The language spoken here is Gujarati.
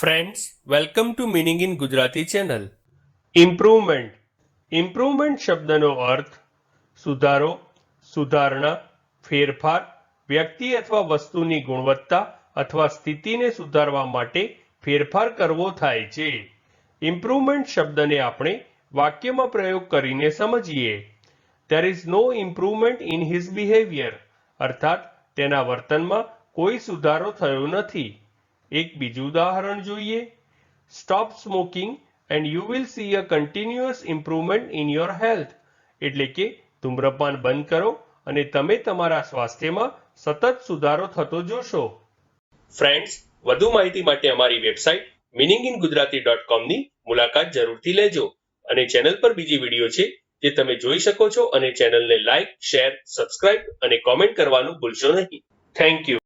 Friends welcome to meaning in Gujarati channel improvement improvement શબ્દનો અર્થ સુધારો, સુધારણા, ફેરફાર, વ્યક્તિ અથવા વસ્તુની ગુણવત્તા અથવા સ્થિતિને સુધારવા માટે ફેરફાર કરવો થાય છે. ઇમ્પ્રુવમેન્ટ શબ્દને આપણે વાક્યમાં પ્રયોગ કરીને સમજીએ. There is no improvement in his behaviour અર્થાત, તેના વર્તનમાં કોઈ સુધારો થયો નથી. એક બીજું ઉદાહરણ જોઈએ. Stop smoking and you will see a continuous improvement in your health એટલે કે ધૂમ્રપાન બંધ કરો અને તમે તમારા સ્વાસ્થ્યમાં સતત સુધારો થતો જોશો. ફ્રેન્ડ્સ વધુ માહિતી માટે અમારી website meaning in Gujarati dot કોમની મુલાકાત જરૂરથી લેજો અને ચેનલ પર બીજી વીડિયો છે જે તમે જોઈ શકો છો અને ચેનલને લાઇક શેર સબસ્ક્રાઇબ અને કોમેન્ટ કરવાનું ભૂલશો નહીં. Thank you